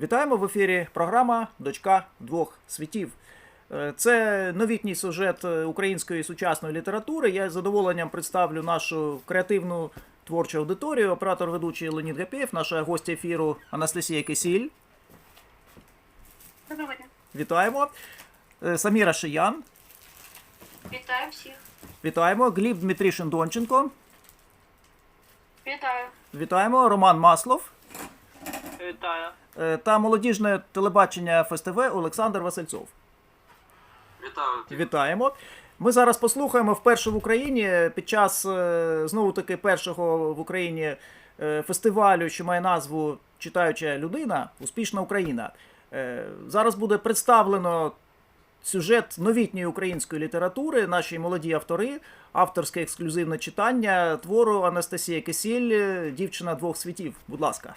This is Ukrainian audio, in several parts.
Вітаємо в ефірі програма Дочка двох світів. Е, Це новітній сюжет е, української сучасної літератури. Я з задоволенням представлю нашу креативну творчу аудиторію. Оператор ведучий Леонід Гапєєв, наша гостя ефіру Анастасія Кисіль. Доброго дня. Вітаємо. Е, Саміра Шиян. Вітаю всіх. Вітаємо. Гліб Дмитрішин Донченко. Вітаю. Вітаємо. Роман Маслов. Вітаю. Е, Та молодіжне телебачення ФСТВ Олександр Васильцов. Вітаю. Вітаємо. Ми зараз послухаємо вперше в Україні під час е, знову таки першого в Україні е, фестивалю, що має назву Читаюча людина, Успішна Україна. Зараз буде представлено сюжет новітньої української літератури, наші молоді автори, авторське ексклюзивне читання твору Анастасія Кисіль, Дівчина двох світів. Будь ласка.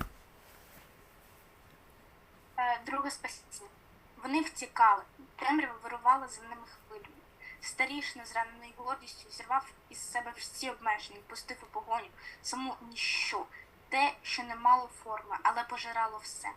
Друге спасіння. Вони втікали. Темрява вирувала за ними хвилями. Старішина, зранений гордістю, зірвав із себе всі обмеження, пустив у погоню саму ніщо, те, що не мало форми, але пожирало все.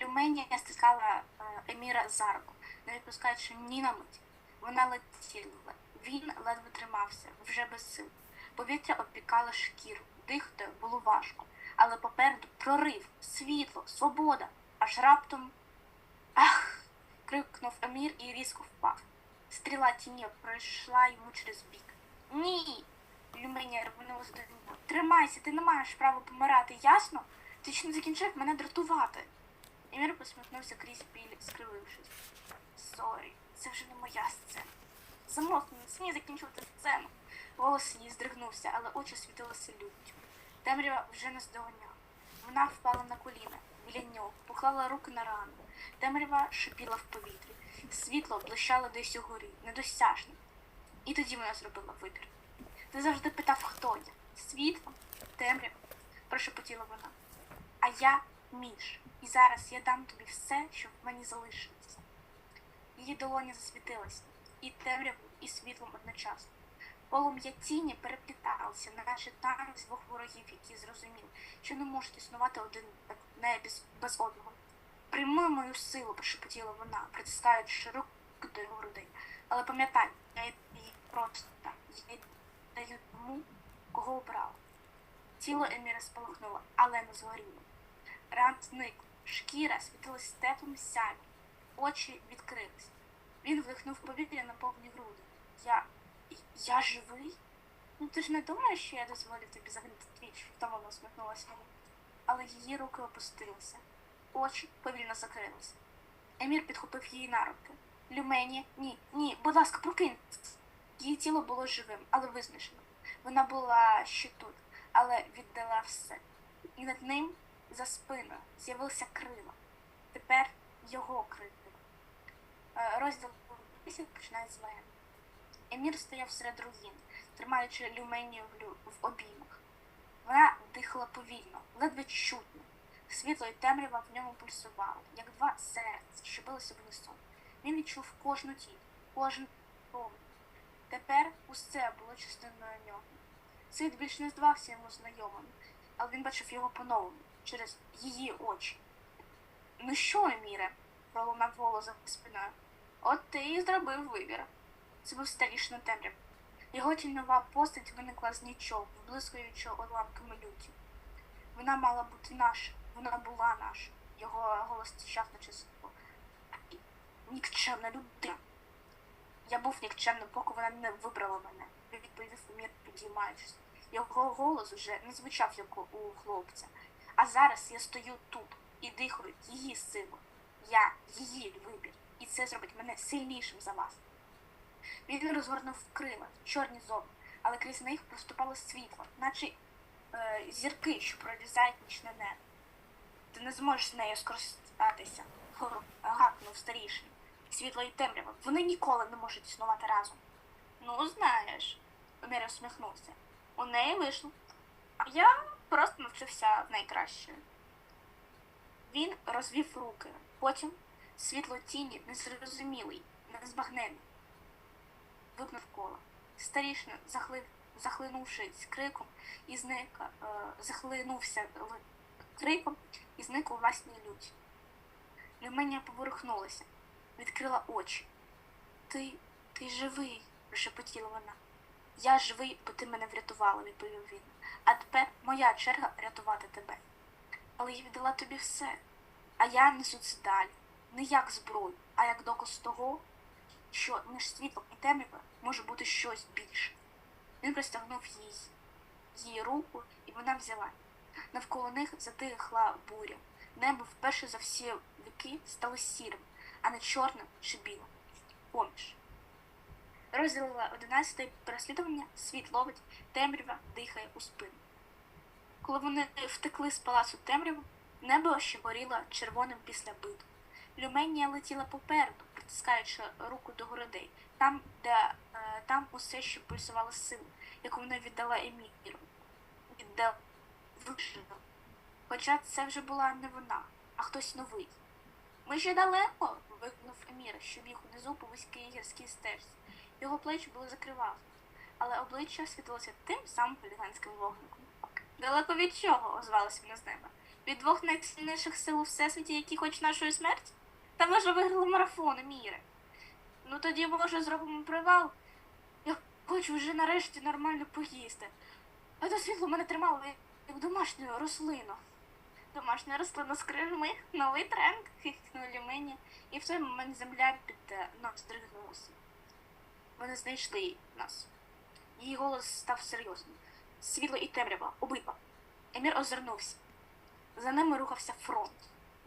Люменія стискала е, Еміра за руку, не відпускаючи ні на мить. Вона летіла. Він ледве тримався, вже без сил. Повітря обпікало шкіру, дихати було важко, але попереду прорив, світло, свобода. Аж раптом ах. крикнув Емір і різко впав. Стріла тіні пройшла йому через бік. Ні. Люменія рвонула до нього. Тримайся, ти не маєш права помирати, ясно? Ти ще не закінчив мене дратувати. Емір посміхнувся крізь біль, скривившись. Сорі, це вже не моя сцена. Замовкни, не смій закінчувати сцену. Голос її здригнувся, але очі світилися люттю. Темрява вже не здоганяла. Вона впала на коліна біля нього, поклала руки на рану. Темрява шипіла в повітрі. Світло блищало десь угорі, недосяжне. І тоді вона зробила вибір. Ти завжди питав, хто я? Світло? Темрява? прошепотіла вона. А я між. І зараз я дам тобі все, що в мені залишилося. Її долоня засвітилася, і темрявою, і світлом одночасно. Полум'я тіні перепліталися, наче танець двох ворогів, які зрозуміли, що не можуть існувати один не без, без одного. Прийми мою силу, прошепотіла вона, притискаючи руки до його грудей. Але пам'ятай, я її просто я даю тому, кого обрала. Тіло Еміра спалахнуло, але не згоріло. Ран зник, шкіра світилась теплим сяйвом, очі відкрились. Він вдихнув повітря на повні груди. Я. я живий? Ну ти ж не думаєш, що я дозволю тобі загнути твіч, втомлено усміхнулася йому. Але її руки опустилися, очі повільно закрилися. Емір підхопив її на руки. Люмені, ні, ні, будь ласка, прокинься. Її тіло було живим, але визначеним. Вона була ще тут, але віддала все. І над ним за спиною з'явилися крила. Тепер його крила. Е, Розділ 10 починається з легенди. Емір стояв серед руїн, тримаючи люменію в, лю... в обіймах. Вона дихала повільно, ледве чутно. Світло і темрява в ньому пульсували, як два серця, що билися в унісон. Він відчув кожну тінь, кожен промінь. Тепер усе було частиною нього. Світ більш не здавався йому знайомим, але він бачив його по-новому, через її очі. Ну що, Еміре? пролунав голос за спиною. От ти і зробив вибір. Це був старішина темряв. Його тіньова постать виникла з нічого, вблискуючи уламками люті. Вона мала бути наша, вона була наша. Його голос тічав на часу. Нікчемна людина. Я був нікчемним, поки вона не вибрала мене, відповів Емір, підіймаючись. Його голос уже не звучав як у хлопця. А зараз я стою тут і дихаю її силу. Я її вибір. І це зробить мене сильнішим за вас. Він розгорнув крила, чорні зоби, але крізь них проступало світло, наче е, зірки, що прорізають нічне небо. Ти не зможеш з нею скористатися, гакнув старіший. Світло і темрява. Вони ніколи не можуть існувати разом. Ну, знаєш, Омір усміхнувся. У неї вийшло. А я просто навчився найкраще. Він розвів руки, потім світло тіні незрозумілий, незбагнений. Випнув коло. Старішина, захли... захлинувшись криком, і зник, е, захлинувся криком і зник у власній люті. Люменія поворухнулася, відкрила очі. Ти, ти живий, прошепотіла вона. Я живий, бо ти мене врятувала, відповів він. А тепер моя черга рятувати тебе. Але я віддала тобі все, а я несу це далі. Не як зброю, а як доказ того, що між світлом і темрявою може бути щось більше. Він простягнув їй її руку, і вона взяла. Навколо них затихла буря. Небо вперше за всі віки стало сірим, а не чорним чи білим. Поміж. Розділ 11 переслідування світ ловить, темрява дихає у спину. Коли вони втекли з палацу темряву, небо ще горіло червоним після битв. Люменія летіла попереду, притискаючи руку до грудей, там, де е, там усе ще пульсувала сила, яку вона віддала Еміру. Віддала вижила. Хоча це вже була не вона, а хтось новий. Ми ще далеко. вигукнув Емір, що біг унизу по вузькій гірській стежці. Його плечі були закривавлені, але обличчя світилося тим самим хуліганським вогником. Далеко від чого? озвалася вона з неба. Від двох найсильніших сил у всесвіті, які хочуть нашої смерті? Та ми ж виграли марафон, Еміре. Ну тоді, може, зробимо привал. Я хочу вже нарешті нормально поїсти. А то світло мене тримало як- домашню рослину. Домашня рослина з крильми, новий тренд, хихнули мені, і в той момент земля під е, ног здригнулася. Вони знайшли нас. Її голос став серйозним. Світло і темрява, обидва. Емір озирнувся. За ними рухався фронт.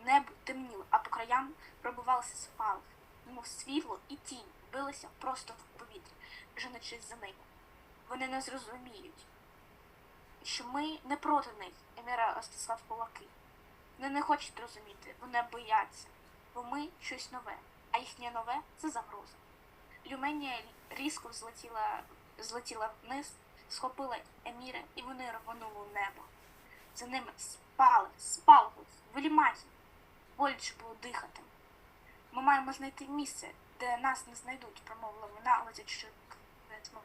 Небо темніло, а по краям пробивалися спалах, немов світло і тінь билися просто в повітрі, женучись за ними. Вони не зрозуміють, що ми не проти них, Еміра стискав кулаки. Вони не хочуть розуміти, вони бояться, бо ми щось нове, а їхнє нове це загроза. Люменія різко злетіла, злетіла вниз, схопила Еміра, і вони рвонули у небо. За ними спали, спалахли, веліматі. Боляче було дихати. Ми маємо знайти місце, де нас не знайдуть, промовила вона, летячи тьму.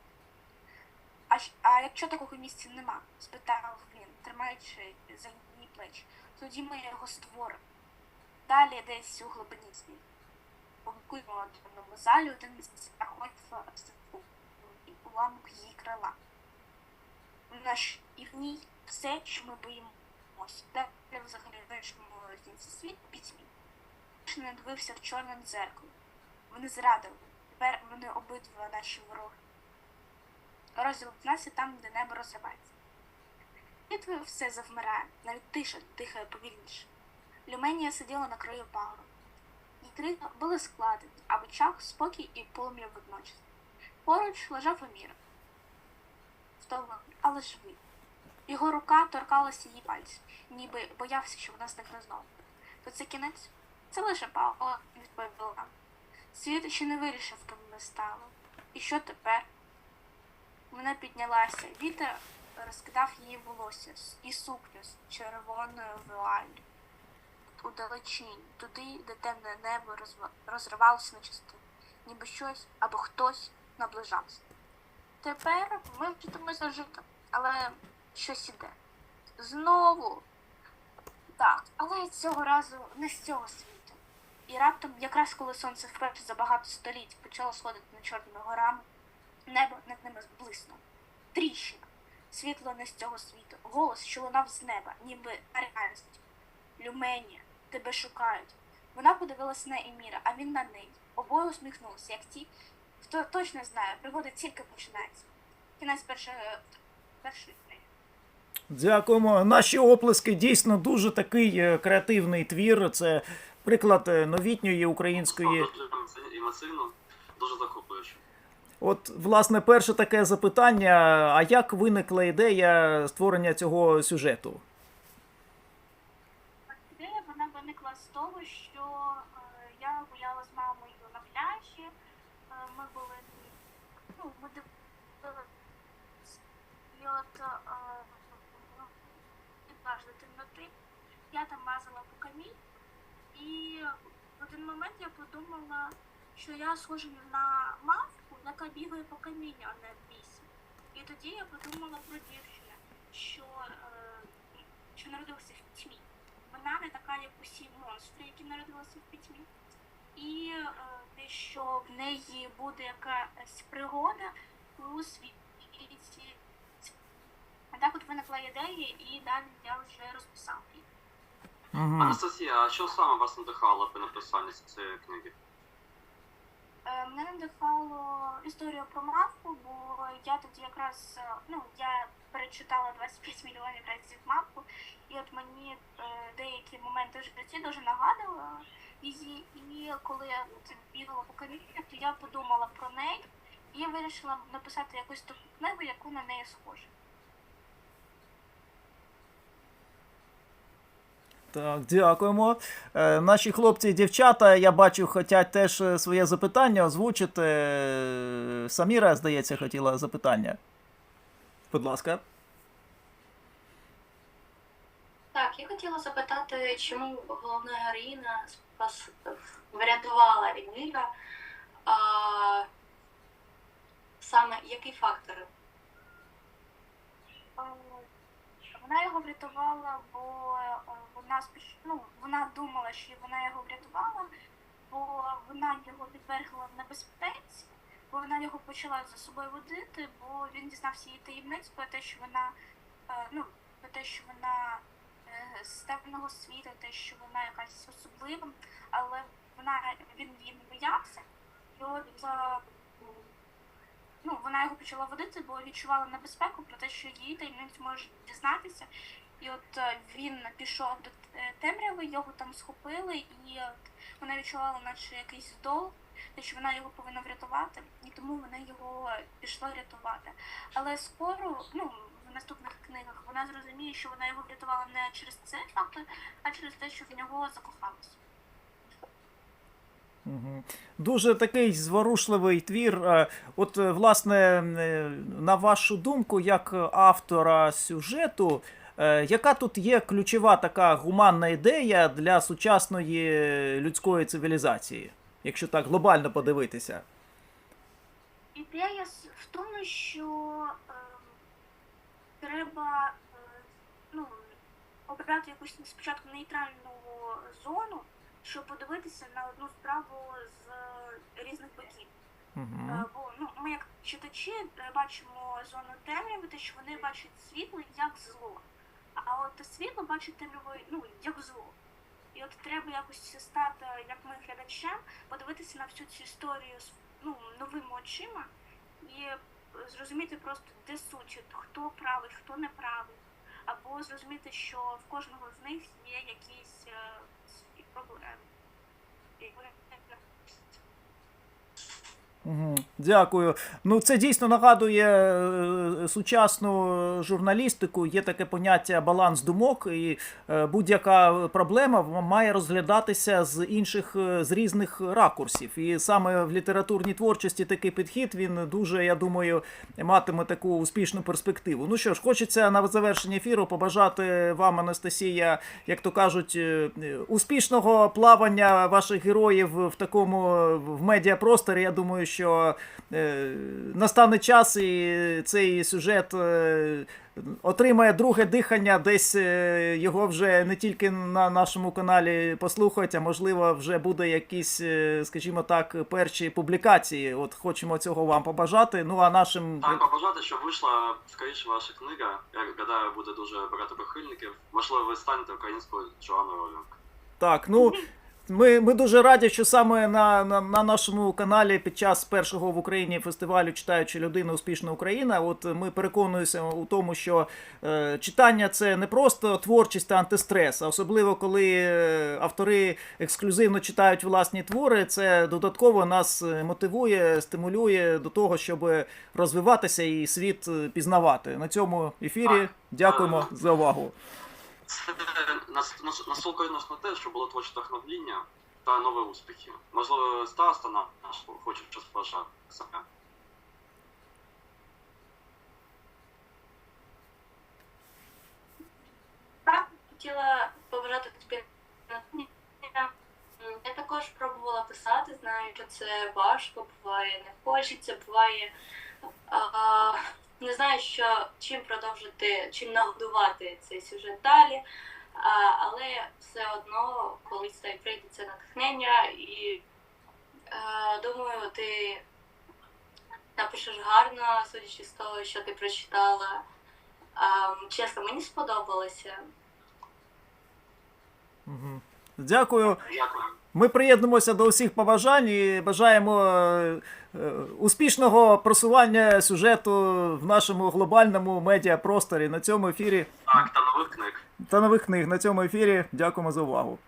А, а якщо такого місця нема? спитав він, тримаючи за її плечі. Тоді ми його створимо. Далі десь у глибині світу. Побукуємо одному залі один місяць знаходиться уламок її крила. Ж і в ній все, що ми боїмося. Далі взагалі в іншому кінці світ пітьмі. Не дивився в чорне дзеркало. Вони зрадили. Тепер вони обидва наші вороги. Розділ 15 там, де небо розривається. Битви все завмирає, навіть тиша дихає повільніше. Люменія сиділа на краю пагору. Її були складені, а в очах спокій і полум'я водночас. Поруч лежав Емір. Втомлений, але живий. Його рука торкалася її пальців, ніби боявся, що вона зникне знову. То це кінець? Це лише Паула, відповіла. Світ ще не вирішив, ким ми стали. І що тепер? Вона піднялася. Вітер розкидав її волосся і сукню з червоною вуаллю. У далечінь, туди, де темне небо розривалося на частини, ніби щось або хтось наближався. Тепер ми вчитимося жити, але щось іде. Знову. Так, але цього разу не з цього світу. І раптом, якраз коли сонце вперше за багато століть почало сходити над чорними горами, небо над ними зблиснуло. Тріщина. Світло не з цього світу. Голос, що лунав з неба, ніби реальність. Люменія, тебе шукають. Вона подивилась на Еміра, а він на неї. Обоє усміхнулися, як ті, хто точно знає, пригода тільки починається. Кінець першої першої. Дякуємо. Наші оплески дійсно дуже такий е, креативний твір. Це приклад е, новітньої української. Емоційно, дуже захоплююче. От, власне, перше таке запитання: а як виникла ідея створення цього сюжету? Ідея вона виникла з того, що е, я гуляла з мамою на пляжі. Е, ми були ну, ми дивилися і от е, пляж до темноти. Я там мазала по камінь, і в один момент я подумала, що я схожа на мавку, яка бігає по камінню, а не в лісі. І тоді я подумала про дівчину, що, е, що народилася в тьмі вона не така, як усі монстри, які народилися в пітьмі. І те, що в неї буде якась пригода у світі. А так от виникла ідея, і далі я вже. Угу. Анастасія, а що саме вас надихало при написанні цієї книги? Е, Мене надихало історію про мавку, бо я тоді якраз е, ну я перечитала 25 мільйонів разів мавку, і от мені е, деякі моменти в житті дуже нагадували її. І коли я це бігала по камінню, то я подумала про неї і вирішила написати якусь таку книгу, яку на неї схожа. Так, дякуємо. Е, наші хлопці і дівчата, я бачу, хочуть теж е, своє запитання озвучити. Саміра, здається, хотіла запитання. Будь ласка. Так, я хотіла запитати, чому головна героїня спас врятувала Еміля, а саме який фактор? Вона його врятувала, бо е, вона спіш... ну, вона думала, що вона його врятувала, бо вона його підвергла небезпеці, бо вона його почала за собою водити, бо він дізнався її таємниць про те, що вона е, ну, про те, що вона е, з темного світу, те, що вона якась особлива, але вона він її боявся. Е, ну, вона його почала водити, бо відчувала небезпеку про те, що її таємниць може дізнатися. І от е, він пішов до е, темряви, його там схопили, і от вона відчувала, наче якийсь долг, що вона його повинна врятувати, і тому вона його пішла рятувати. Але скоро, ну, в наступних книгах, вона зрозуміє, що вона його врятувала не через цей фактор, а через те, що в нього закохалась. Дуже такий зворушливий твір. Е, От, е, власне, е, на вашу думку, як автора сюжету, е, яка тут є ключова така гуманна ідея для сучасної людської цивілізації, якщо так глобально подивитися? Ідея в тому, що ем, треба е, ну, обрати якусь спочатку нейтральну зону, щоб подивитися на одну справу з різних боків. Е, Угу. Бо ну, ми, як читачі, е, бачимо зону темряви, те, що вони бачать світло як зло. А от світло бачить темряву ну, як зло. І от треба якось стати, як ми глядачам, подивитися на всю цю історію з ну, новими очима і е, зрозуміти просто, де суть, хто правий, хто не правий. Або зрозуміти, що в кожного з них є якісь е, свої проблеми. І вони Дякую. Ну, це дійсно нагадує е, сучасну журналістику. Є таке поняття баланс думок, і е, будь-яка проблема має розглядатися з інших е, з різних ракурсів. І саме в літературній творчості такий підхід він дуже, я думаю, матиме таку успішну перспективу. Ну що ж, хочеться на завершення ефіру побажати вам, Анастасія, як то кажуть, е, е, успішного плавання ваших героїв в такому е, в медіапросторі. Я думаю, що е, настане час і цей сюжет е, отримає друге дихання. Десь е, його вже не тільки на нашому каналі послухають, а можливо, вже буде якісь, скажімо так, перші публікації. От хочемо цього вам побажати. Ну а нашим Так, побажати, щоб вийшла скоріше ваша книга. Я гадаю, буде дуже багато прихильників. Можливо, ви станете українською Джоанною Ролінг. Так, ну ми, ми дуже раді, що саме на, на, на нашому каналі під час першого в Україні фестивалю читаючи людина успішна Україна. От ми переконуємося у тому, що е, читання це не просто творчість та антистрес, а особливо коли е, автори ексклюзивно читають власні твори, це додатково нас е, мотивує, стимулює до того, щоб розвиватися і світ е, пізнавати. На цьому ефірі дякуємо за увагу. Це нас, нас, на те, що було творче вдохновління та нові успіхи. Можливо, Стас та наш хоче щось побажати саме. Хотіла побажати тобі. Я також пробувала писати, знаю, що це важко, буває не хочеться, буває не знаю, що чим продовжити, чим нагодувати цей сюжет далі. А, але все одно колись та й прийде це натхнення, і е, думаю, ти напишеш гарно, судячи з того, що ти прочитала. А, чесно, мені сподобалося. Угу. Дякую. Дякую. Ми приєднуємося до усіх побажань і бажаємо е, е, успішного просування сюжету в нашому глобальному медіапросторі на цьому ефірі Так, та нових книг. та нових книг. На цьому ефірі дякуємо за увагу.